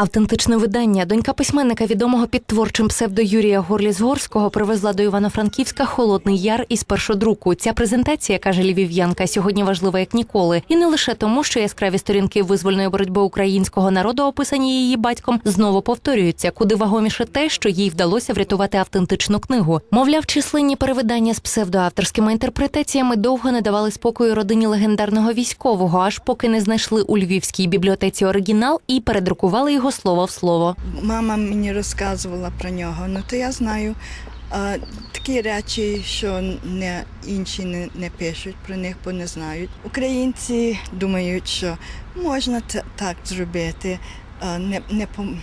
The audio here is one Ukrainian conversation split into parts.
Автентичне видання. Донька письменника, відомого під творчим псевдо Юрія Горліс-Горського, привезла до Івано-Франківська Холодний Яр із першодруку. Ця презентація, каже львів'янка, сьогодні важлива як ніколи. І не лише тому, що яскраві сторінки визвольної боротьби українського народу, описані її батьком, знову повторюються, куди вагоміше те, що їй вдалося врятувати автентичну книгу. Мовляв, численні перевидання з псевдоавторськими інтерпретаціями довго не давали спокою родині легендарного військового, аж поки не знайшли у львівській бібліотеці оригінал і передрукували його слово в слово. Мама мені розказувала про нього. Ну то я знаю а, такі речі, що не інші не, не пишуть про них, бо не знають. Українці думають, що можна так зробити, а, не, не, пом-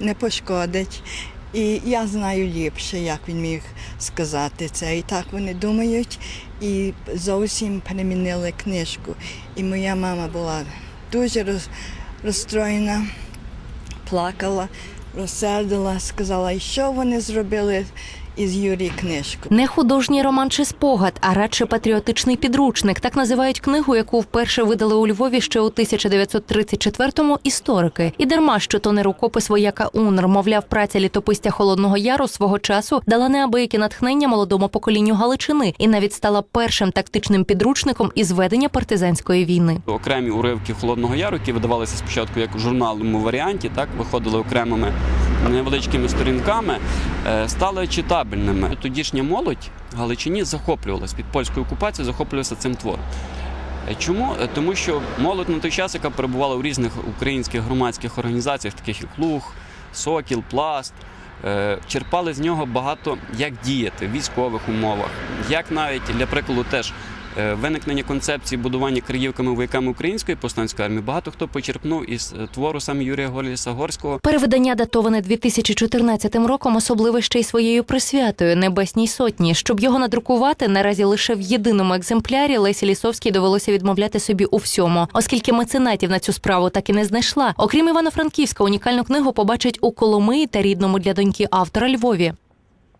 не пошкодить. І я знаю ліпше, як він міг сказати це. І так вони думають, і зовсім перемінили книжку. І моя мама була дуже роз, розстроєна плакала, розсердила, сказала, що вони зробили із Юрій книжку. Не художній роман чи спогад, а радше патріотичний підручник. Так називають книгу, яку вперше видали у Львові ще у 1934-му історики. І дарма, що то не рукопис вояка Унр, мовляв, праця літописця Холодного Яру свого часу дала неабияке натхнення молодому поколінню Галичини і навіть стала першим тактичним підручником із ведення партизанської війни. окремі уривки Холодного Яру, які видавалися спочатку як у журналному варіанті, так виходили окремими невеличкими сторінками, е, стали читабельними. Тодішня молодь в Галичині захоплювалася під польською окупацією, захоплювалася цим твором. Е, Чому? Е, Тому що молодь на той час, яка перебувала у різних українських громадських організаціях, таких як Луг, Сокіл, Пласт, черпали з нього багато як діяти в військових умовах, як навіть для прикладу теж виникнення концепції будування краївками вояками української повстанської армії. Багато хто почерпнув із е, твору саме Юрія Горліса Горського. Перевидання датоване 2014 роком, особливе ще й своєю присвятою Небесній сотні. Щоб його надрукувати, наразі лише в єдиному екземплярі Лесі Лісовській довелося відмовляти собі у всьому, оскільки меценатів на цю справу так і не знайшла. Окрім Івано-Франківська, унікальну книгу побачить у Коломиї та рідному для доньки автора Львові.